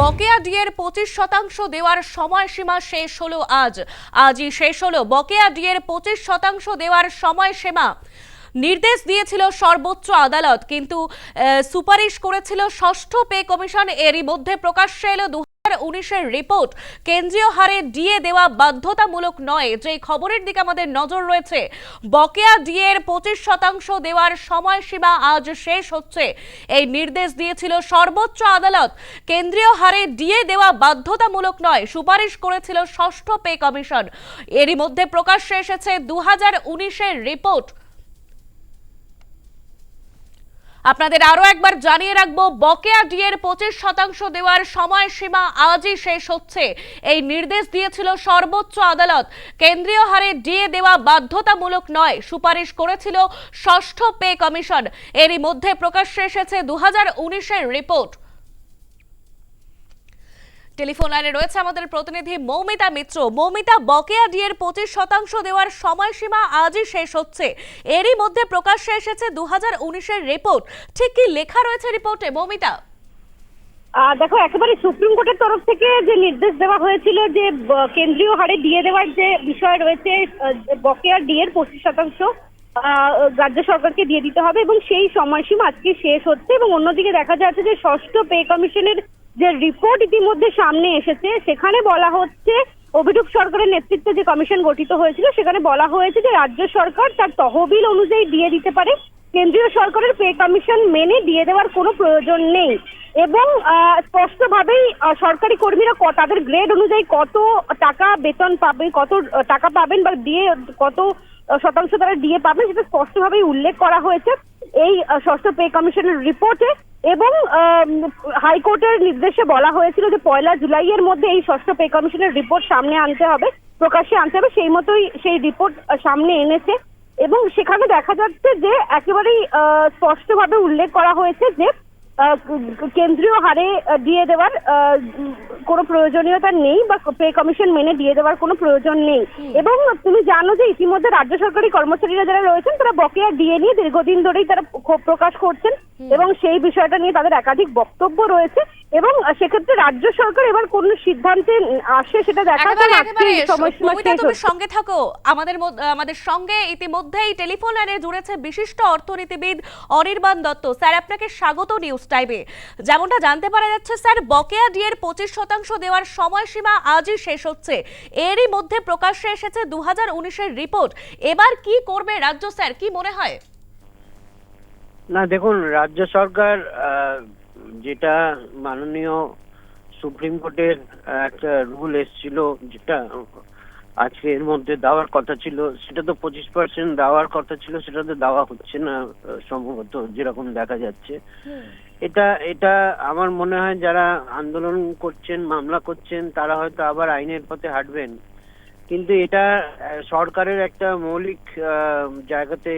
বকেয়া ডিএর পঁচিশ শতাংশ দেওয়ার সময়সীমা শেষ হলো আজ। আজই শেষ হলো বকেয়া ডিএর পঁচিশ শতাংশ দেওয়ার সময়সীমা। নির্দেশ দিয়েছিল সর্বোচ্চ আদালত, কিন্তু সুপারিশ করেছিল ষষ্ঠ পে কমিশন। এরই মধ্যে প্রকাশ্যে এলো উনিশের রিপোর্ট, কেন্দ্রীয় হারে ডিএ দেওয়া বাধ্যতামূলক নয়। যে খবরের দিকে আমাদের নজর রয়েছে, বকেয়া ডিএ এর পঁচিশ শতাংশ দেওয়ার সময়সীমা আজ শেষ হচ্ছে। এই নির্দেশ দিয়েছিল সর্বোচ্চ আদালত। কেন্দ্রীয় হারে ডিএ দেওয়া বাধ্যতামূলক নয়, সুপারিশ করেছিল ষষ্ঠ পে কমিশন। এরই মধ্যে প্রকাশ্যে এসেছে দু হাজার উনিশের রিপোর্ট। আপনাদের আরও একবার জানিয়ে রাখব, বকেয়া ডিএর পঁচিশ শতাংশ দেওয়ার সময়সীমা আজই শেষ হচ্ছে। এই নির্দেশ দিয়েছিল সর্বোচ্চ আদালত। কেন্দ্রীয় হারে ডিএ দেওয়া বাধ্যতামূলক নয়, সুপারিশ করেছিল ষষ্ঠ পে কমিশন। এরই মধ্যে প্রকাশ্যে এসেছে দু হাজার রিপোর্ট। টেলিফোন লাইনে রয়েছে আমাদের প্রতিনিধি মৌমিতা মিত্র। মৌমিতা, বকেয়া ডিএর পঁচিশ শতাংশ দেওয়ার সময়সীমা আজই শেষ হচ্ছে। এরই মধ্যে প্রকাশ্যে এসেছে দু হাজার রিপোর্ট। ঠিক কি লেখা রয়েছে রিপোর্টে, মৌমিতা? দেখো, একেবারে সুপ্রিম কোর্টের তরফ থেকে যে নির্দেশ দেওয়া হয়েছিল যে কেন্দ্রীয় হারে দিয়ে দেওয়ার যে বিষয় রয়েছে বকেয়া ডিএর পঁচিশ শতাংশ রাজ্য সরকারকে দিয়ে দিতে হবে এবং সেই সময়সীমা আজকে শেষ হচ্ছে এবং অন্যদিকে দেখা যাচ্ছে যে ষষ্ঠ পে কমিশনের যে রিপোর্ট ইতিমধ্যে সামনে এসেছে, সেখানে বলা হচ্ছে অভিযোগ সরকারের নেতৃত্বে যে কমিশন গঠিত হয়েছিল, সেখানে বলা হয়েছে যে রাজ্য সরকার তার তহবিল অনুযায়ী দিয়ে দিতে পারে। কেন্দ্রীয় সরকারের পে কমিশন মেনে দিয়ে দেওয়ার কোনো প্রয়োজন নেই। এবং স্পষ্টভাবেই সরকারি কর্মীরা তাদের গ্রেড অনুযায়ী কত টাকা বেতন পাবে, কত টাকা পাবেন বা দিয়ে, কত শতাংশ তারা দিয়ে পাবেন, সেটা স্পষ্টভাবেই উল্লেখ করা হয়েছে। এই ষষ্ঠ পে কমিশনের রিপোর্টে এবং হাইকোর্টের নির্দেশে বলা হয়েছিল যে পয়লা জুলাইয়ের মধ্যে এই ষষ্ঠ পে কমিশনের রিপোর্ট সামনে আনতে হবে, প্রকাশ্যে আনতে হবে, সেই মতোই সেই রিপোর্ট সামনে এনেছে এবং সেখানে দেখা যাচ্ছে যে একেবারেই স্পষ্টভাবে উল্লেখ করা হয়েছে যে কেন্দ্রীয় হারে দিয়ে দেওয়ার কোনো প্রয়োজনীয়তা নেই বা পে কমিশন মেনে দিয়ে দেওয়ার কোনো প্রয়োজন নেই। এবং তুমি জানো যে ইতিমধ্যে রাজ্য সরকারি কর্মচারীরা যারা রয়েছেন তারা বকেয়া দিয়ে নিয়ে দীর্ঘদিন ধরেই তারা ক্ষোভ প্রকাশ করছেন এবং সেই বিষয়টা নিয়ে তাদের একাধিক বক্তব্য রয়েছে। এবং সেক্ষেত্রে রাজ্য সরকার এবার কোন সিদ্ধান্তে আসে সেটা সময়সীমা তুমি সঙ্গে থাকো। আমাদের আমাদের সঙ্গে ইতিমধ্যেই টেলিফোন লাইনে জুড়েছে বিশিষ্ট অর্থনীতিবিদ অনির্বাণ দত্ত। স্যার আপনাকে স্বাগত নিউজ টাইমে যেমনটা জানতে পারা যাচ্ছে স্যার বকেয়া ডিএর পঁচিশ শতাংশ দেওয়ার সময়সীমা আজই শেষ হচ্ছে। এরই মধ্যে প্রকাশ্যে এসেছে দু হাজার উনিশের রিপোর্ট এবার কি করবে রাজ্য স্যার? কি মনে হয়? না দেখুন রাজ্য সরকার আহ, যেটা মাননীয় সুপ্রিম কোর্টের একটা রুল এসেছিল যেটা আজকে এর মধ্যে দেওয়ার কথা ছিল। সেটা তো পঁচিশ পার্সেন্ট দেওয়ার কথা ছিল সেটা তো দেওয়া হচ্ছে না সম্ভবত যেরকম দেখা যাচ্ছে। এটা এটা আমার মনে হয় যারা আন্দোলন করছেন মামলা করছেন তারা হয়তো আবার আইনের পথে হাঁটবেন। কিন্তু এটা সরকারের একটা মৌলিক জায়গাতে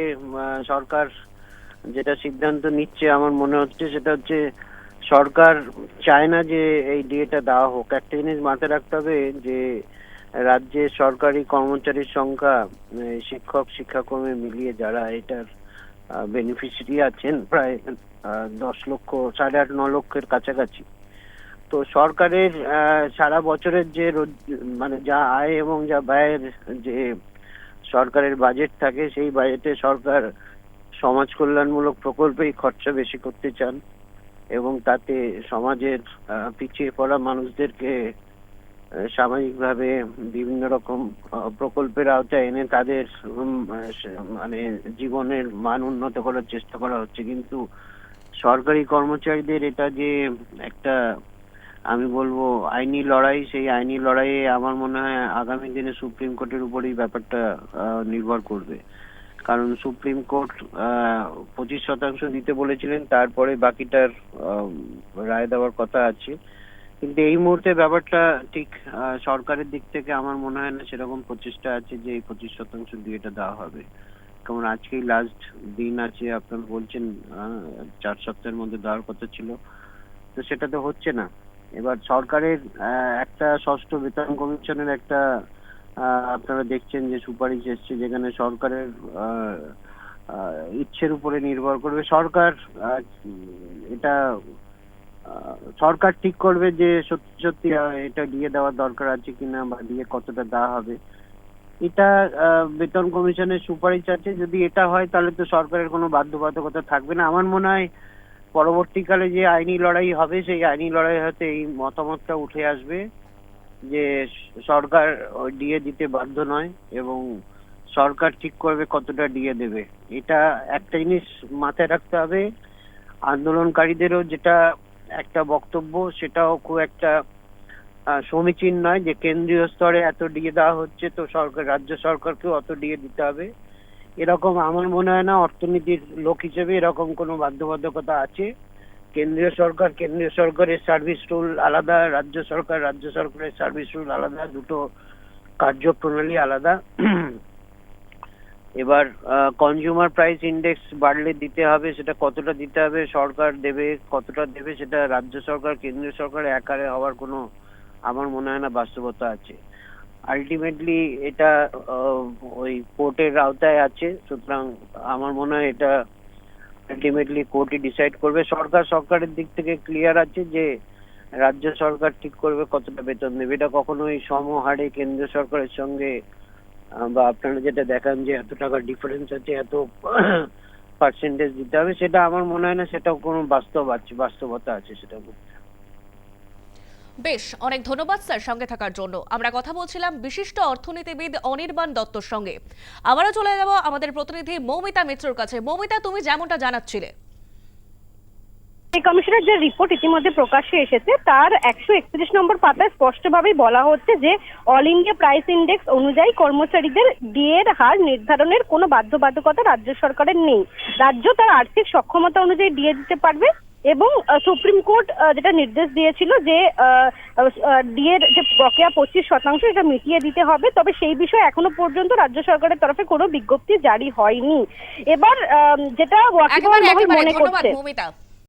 সরকার যেটা সিদ্ধান্ত নিচ্ছে আমার মনে হচ্ছে সেটা হচ্ছে সরকার চায় না যে এই ডিএটা দেওয়া হোক। একটা জিনিস মাথায় রাখতে হবে যে রাজ্যে সরকারি কর্মচারীর সংখ্যা শিক্ষক, শিক্ষাকর্মী মিলিয়ে যারা এটার বেনিফিশিয়ারি আছেন, প্রায় দশ লক্ষ, সাড়ে আট, ন লক্ষের কাছাকাছি। তো সরকারের সারা বছরের যে মানে যা আয় এবং যা ব্যয়ের যে সরকারের বাজেট থাকে, সেই বাজেটে সরকার সমাজ কল্যাণমূলক প্রকল্পেই খরচা বেশি করতে চান। এবং তাতে সমাজের পিছিয়ে পড়া মানুষদেরকে সামাজিকভাবে বিভিন্ন রকম প্রকল্পের আওতায় এনে তাদের মানে জীবনের মান উন্নত করার চেষ্টা করা হচ্ছে। কিন্তু সরকারি কর্মচারীদের এটা যে একটা, আমি বলব, আইনি লড়াই, সেই আইনি লড়াইয়ে আমার মনে হয় আগামী দিনে সুপ্রিম কোর্টের উপরেই ব্যাপারটা নির্ভর করবে। কারণ সুপ্রিম কোর্ট পঁচিশ শতাংশ দিতে বলেছিলেন, তারপরে বাকিটার রায় দেওয়ার কথা আছে। কিন্তু এই মুহূর্তে ব্যাপারটা ঠিক সরকারের দিক থেকে আমার মনে হয় না সেরকম প্রচেষ্টা আছে যে এই পঁচিশ শতাংশ দিয়ে এটা দেওয়া হবে। কারণ আজকেই লাস্ট দিন আছে, আপনারা বলছেন চার সপ্তাহের মধ্যে দেওয়ার কথা ছিল। তো সেটা তো হচ্ছে না। এবার সরকারের একটা ষষ্ঠ বেতন কমিশনের একটা আপনারা দেখছেন যে সুপারিশ এসছে যেখানে সরকারের ইচ্ছের উপরে নির্ভর করবে। সরকার এটা সরকার ঠিক করবে যে সত্যি সত্যি এটা দিয়ে দেওয়ার দরকার আছে কিনা বা দিয়ে কতটা দেওয়া হবে। এটা বেতন কমিশনের সুপারিশ আছে। যদি এটা হয়, তাহলে তো সরকারের কোনো বাধ্যবাধকতা থাকবে না। আমার মনে হয় পরবর্তীকালে যে আইনি লড়াই হবে, সেই আইনি লড়াই হয়তো এই মতামতটা উঠে আসবে। যে সরকার ডিএ দিতে বাধ্য নয় এবং সরকার ঠিক করবে কতটা ডিএ দেবে। এটা একটা জিনিস মাথায় রাখতে হবে। আন্দোলনকারীদেরও যেটা একটা বক্তব্য, সেটাও খুব একটা সমীচীন নয় যে কেন্দ্রীয় স্তরে এত ডিএ দেওয়া হচ্ছে, তো সরকার, রাজ্য সরকারকেও অত ডিএ দিতে হবে। এরকম আমার মনে হয় না অর্থনীতির লোক হিসেবে এরকম কোনো বাধ্যবাধকতা আছে। কেন্দ্রীয় সরকার, কেন্দ্রীয় সরকারের সার্ভিস রুল আলাদা, রাজ্য সরকার, রাজ্য সরকারের সার্ভিস রুল আলাদা, দুটো কার্যপ্রণালী আলাদা। এবার কনজিউমার প্রাইস ইন্ডেক্স বাড়লে দিতে হবে, সেটা কতটা দিতে হবে, সরকার দেবে, কতটা দেবে, সেটা রাজ্য সরকার, কেন্দ্রীয় সরকার একারে হওয়ার কোনো আমার মনে হয় না বাস্তবতা আছে। আলটিমেটলি এটা ওই কোর্টের আওতায় আছে, সুতরাং আমার মনে হয় এটা আলটিমেটলি কোর্টই ডিসাইড করবে। সরকার, সরকারের দিক থেকে ক্লিয়ার আছে যে রাজ্য সরকার ঠিক করবে কতটা বেতন দেবে। এটা কখনোই সমহারে কেন্দ্র সরকারের সঙ্গে বা আপনারা যেটা দেখান যে এত টাকা ডিফারেন্স আছে, এত পার্সেন্টেজ দিতে হবে, সেটা আমার মনে হয় না সেটা কোনো বাস্তব আছে, বাস্তবতা আছে সেটা বেশ, অনেক ধন্যবাদ স্যার সঙ্গে থাকার জন্য। আমরা কথা বলছিলাম বিশিষ্ট অর্থনীতিবিদ অনির্বাণ দত্তর সঙ্গে। আবারও চলে যাব আমাদের প্রতিনিধি মৌমিতা মিত্রর কাছে। মৌমিতা, তুমি যেমনটা জানাচ্ছিলে। এই কমিশনের যে রিপোর্ট ইতিমধ্যে প্রকাশ্যে এসেছে, তার একশো একত্রিশ নম্বর পাতায় স্পষ্টভাবেই বলা হচ্ছে যে, অল ইন্ডিয়া প্রাইস ইন্ডেক্স অনুযায়ী কর্মচারীদের ডিএর হার নির্ধারণের কোনো বাধ্যবাধকতা রাজ্য সরকারের নেই। রাজ্য তার আর্থিক সক্ষমতা অনুযায়ী ডিএ দিতে পারবে এবং সুপ্রিম কোর্ট যেটা নির্দেশ দিয়েছিল যে ডিএর যে বকেয়া পঁচিশ শতাংশ এটা মিটিয়ে দিতে হবে তবে সেই বিষয়ে এখনও পর্যন্ত রাজ্য সরকারের তরফে কোনো বিজ্ঞপ্তি জারি হয়নি। এবার যেটা মনে করছে